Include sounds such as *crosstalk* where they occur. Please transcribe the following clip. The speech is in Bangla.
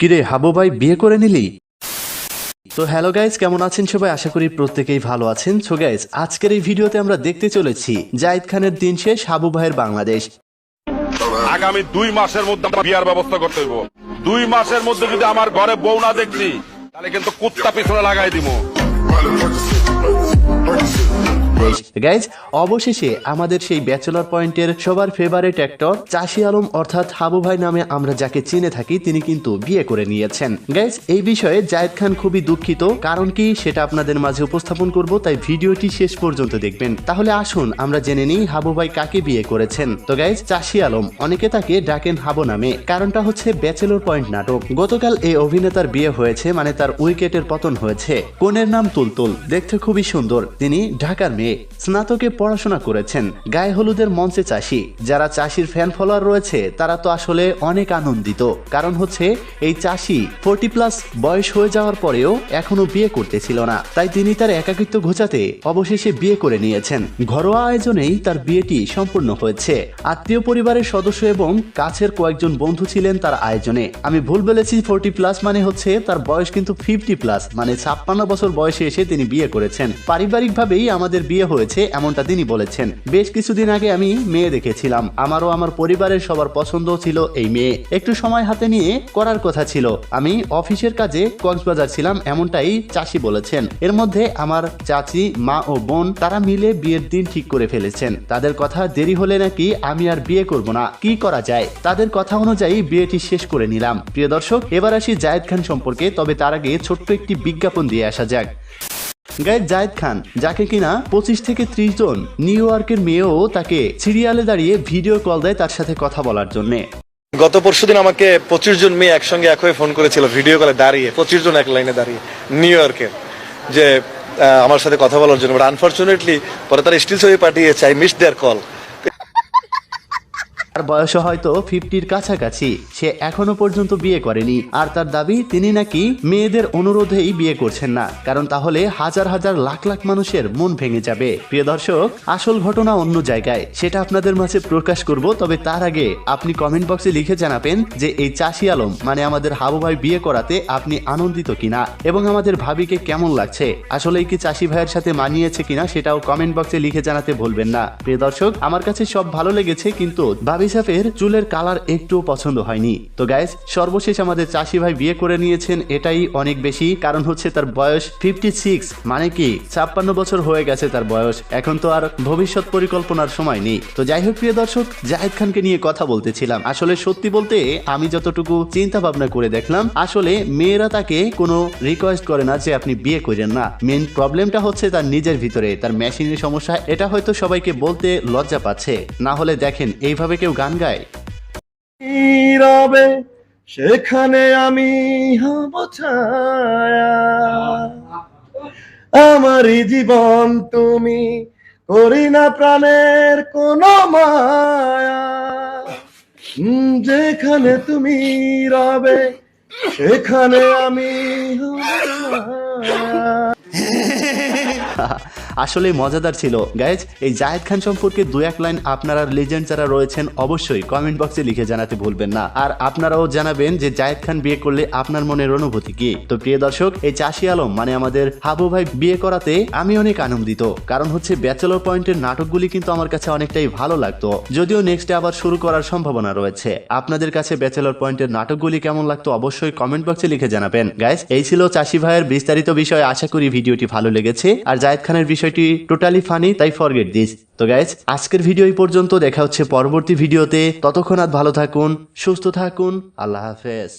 কিরে হাবু ভাই, বিয়ে করে নিলি? তো হ্যালো গাইজ কেমন আছেন সবাই? আশা করি প্রত্যেকেই ভালো আছেন। সো গাইজ আজকের এই ভিডিওতে আমরা দেখতে চলেছি জাহিদ খানের দিন শেষ, হাবু ভাইয়ের বাংলাদেশ। আগামী দুই মাসের মধ্যে আমার বিয়ার ব্যবস্থা করতে হইব। দুই মাসের মধ্যে যদি আমার ঘরে বউ না দেখছি, তাহলে কিন্তু কুত্তা পিছনে লাগাই দিব গাইজ অবশেষে আমাদের সেই ব্যাচেলর পয়েন্টের সবার ফেভারিট অ্যাক্টর চাষি আলম অর্থাৎ হাবু ভাই নামে আমরা যাকে চিনে থাকি, তিনি কিন্তু বিয়ে করে নিয়েছেন। গাইজ এই বিষয়ে খান খুবই দুঃখিত, কারণ কি সেটা আপনাদের মাঝে উপস্থাপন করব, তাই ভিডিওটি শেষ পর্যন্ত দেখবেন। তাহলে আসুন, আমরা জেনে নিই হাবু ভাই কাকে বিয়ে করেছেন। তো গাইজ চাষি আলম, অনেকে তাকে ডাকেন হাবু নামে, কারণটা হচ্ছে ব্যাচেলর পয়েন্ট নাটক। গতকাল এই অভিনেতার বিয়ে হয়েছে মানে তার উইকেটের পতন হয়েছে। কনের নাম তুলতুল, দেখতে খুবই সুন্দর। তিনি ঢাকার মেয়ে। স্নাতকে পড়াশোনা করেছেন গায়ে হলুদের মঞ্চে চাষি। যারা চাষির ফ্যান ফলোয়ার রয়েছে, তারা তো আসলে অনেক আনন্দিত। কারণ হচ্ছে, এই চাষি ফোর্টি প্লাস বয়স হয়ে যাওয়ার পরেও এখনও বিয়ে করতেছিল না। তাই তিনি তার একাকিত্ব ঘোচাতে অবশেষে বিয়ে করে নিয়েছেন। ঘরোয়া আয়োজনেই তার বিয়েটি সম্পূর্ণ হয়েছে। আত্মীয় পরিবারের সদস্য এবং কাছের কয়েকজন বন্ধু ছিলেন তার আয়োজনে। আমি ভুল বলেছি ফোর্টি প্লাস মানে হচ্ছে তার বয়স কিন্তু ফিফটি প্লাস মানে ছাপ্পান্ন বছর বয়সে এসে তিনি বিয়ে করেছেন। পারিবারিকভাবেই আমাদের বিয়ে হয়েছে এমনটা তিনি বলেছেন। বেশ কিছুদিন আগে আমি মেয়ে দেখেছিলাম। আমারও আমার পরিবারের সবার পছন্দ ছিল এই মেয়ে। একটু সময় হাতে নিয়ে করার কথা ছিল। আমি অফিসের কাজে কক্সবাজার ছিলাম এমনটাই চাষি বলেছেন। এর মধ্যে আমার চাচি, মা ও বোন, তারা মিলে বিয়ের দিন ঠিক করে ফেলেছেন। তাদের কথা দেরি হলে নাকি আমি আর বিয়ে করব না। কি করা যায়? তাদের কথা অনুযায়ী বিয়েটি শেষ করে নিলাম। প্রিয় দর্শক, এবার আসি জায়েদ খান সম্পর্কে। তবে তার আগে ছোট্ট একটি বিজ্ঞাপন দিয়ে আসা যাক। গাইড জায়দ খান, যাকে কিনা পঁচিশ থেকে ত্রিশ জন নিউ ইয়র্কের মেয়েও তাকে সিরিয়ালে দাঁড়িয়ে ভিডিও কল দেয় তার সাথে কথা বলার জন্য। গত পরশু দিন আমাকে পঁচিশ জন মেয়ে একসঙ্গে এক হয়ে ফোন করেছিল ভিডিও কলে দাঁড়িয়ে, পঁচিশ জন এক লাইনে দাঁড়িয়ে, নিউ ইয়র্কের যে আমার সাথে কথা বলার জন্য। বাট আনফর্চুনেটলি পরে তারা স্টিল ছবি পাঠিয়েছে আই মিস দেয়ার কল তার বয়স হয়তো ফিফটির কাছাকাছি। সে এখনও পর্যন্ত বিয়ে করেনি। আর তার দাবি, তিনি নাকি মেয়েদের অনুরোধেই বিয়ে করছেন না। কারণ তাহলে হাজার হাজার লাখ লাখ মানুষের মন ভেঙে যাবে। প্রিয় দর্শক, আসল ঘটনা অন্য জায়গায়। সেটা আপনাদের মাঝে প্রকাশ করব, তবে তার আগে আপনি কমেন্ট বক্সে লিখে জানাবেন যে এই চাষি আলম মানে আমাদের হাবু ভাই বিয়ে করাতে আপনি আনন্দিত কিনা? এবং আমাদের ভাবিকে কেমন লাগছে? আসলে কি চাষি ভাইয়ের সাথে মানিয়েছে কিনা, সেটাও কমেন্ট বক্সে লিখে জানাতে ভুলবেন না। প্রিয় দর্শক, আমার কাছে সব ভালো লেগেছে, কিন্তু ভাবি সাফের চুলের কালার একটুও পছন্দ হয়নি। তো গাইস সর্বশেষ আমাদের চাষি ভাই বিয়ে করে নিয়েছেন, এটাই অনেক বেশি। কারণ হচ্ছে তার বয়স ফিফটি সিক্স মানে কি ছাপ্পান্ন বছর হয়ে গেছে তার বয়স। এখন তো আর ভবিষ্যৎ পরিকল্পনার সময় নেই। তো যাই হোক প্রিয় দর্শক, জাহেদ খানকে নিয়ে কথা বলতেছিলাম। আসলে সত্যি বলতে আমি যতটুকু চিন্তা ভাবনা করে দেখলাম, আসলে মেয়েরা তাকে কোনো রিকোয়েস্ট করে না যে আপনি বিয়ে করেন না। মেন প্রবলেমটা হচ্ছে তার নিজের ভিতরে, তার মেশিনের সমস্যা। এটা হয়তো সবাইকে বলতে লজ্জা পাচ্ছে। না হলে দেখেন, এইভাবে কেউ গান গায়? সেখানে আমি হব ছায়া। আমারই জীবন তুমি করি না প্রাণের কোন মায়া। যেখানে তুমি রবে সেখানে আমি হব ছায়া। *laughs* আসলে মজাদার ছিল। গাইজ এই জাহেদ খান সম্পর্কে দু এক লাইন আপনারা লেজেন্ড যারা রয়েছেন, অবশ্যই কমেন্ট বক্সে লিখে জানাতে ভুলবেন না। আর আপনারাও জানাবেন যে জাহেদ খান বিয়ে করলে আপনার মনের অনুভূতি কি? তো প্রিয় দর্শক, এই চাষি আলম মানে আমাদের হাবু ভাই বিয়ে করাতে আমি অনেক আনন্দিত। কারণ হচ্ছে ব্যাচেলর পয়েন্টের নাটকগুলি কিন্তু আমার কাছে অনেকটাই ভালো লাগতো। যদিও নেক্সটে আবার শুরু করার সম্ভাবনা রয়েছে। আপনাদের কাছে ব্যাচেলর পয়েন্টের নাটকগুলি কেমন লাগতো অবশ্যই কমেন্ট বক্সে লিখে জানাবেন। গাইজ এই ছিল চাষি ভাইয়ের বিস্তারিত বিষয়। আশা করি ভিডিওটি ভালো লেগেছে। আর জায়েদ খানের বিষয়টি টোটালি ফানি তাই ফরগেট দিস তো গাইজ আজকের ভিডিও এই পর্যন্ত। দেখা হচ্ছে পরবর্তী ভিডিওতে ততক্ষণ আর ভালো থাকুন, সুস্থ থাকুন। আল্লাহ হাফেজ।